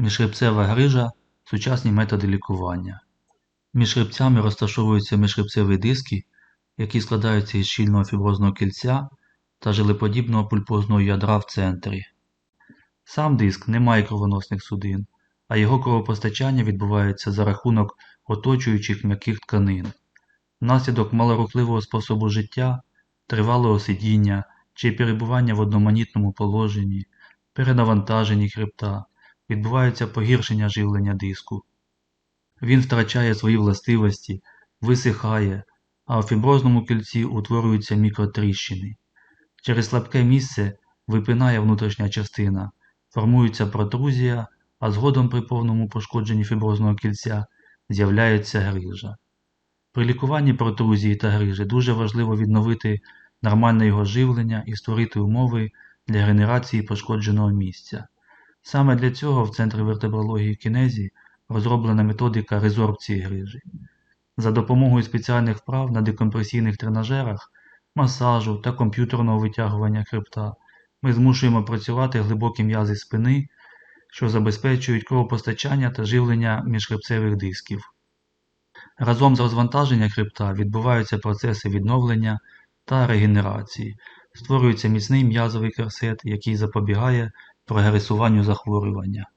Міжхребцева грижа сучасні методи лікування. Між хребцями розташовуються міжхребцеві диски, які складаються із щільного фіброзного кільця та жилеподібного пульпозного ядра в центрі. Сам диск не має кровоносних судин, а його кровопостачання відбувається за рахунок оточуючих м'яких тканин. Внаслідок малорухливого способу життя, тривалого сидіння чи перебування в одноманітному положенні, перенавантаженні хребта, відбувається погіршення живлення диску. Він втрачає свої властивості, висихає, а у фіброзному кільці утворюються мікротріщини. Через слабке місце випинає внутрішня частина, формується протрузія, а згодом при повному пошкодженні фіброзного кільця з'являється грижа. При лікуванні протрузії та грижі дуже важливо відновити нормальне його живлення і створити умови для генерації пошкодженого місця. Саме для цього в Центрі вертебрології кінезі розроблена методика резорбції грижі. За допомогою спеціальних вправ на декомпресійних тренажерах, масажу та комп'ютерного витягування хребта ми змушуємо працювати глибокі м'язи спини, що забезпечують кровопостачання та живлення міжхребцевих дисків. Разом з розвантаженням хребта відбуваються процеси відновлення та регенерації, створюється міцний м'язовий корсет, який запобігає прогресуванню захворювання.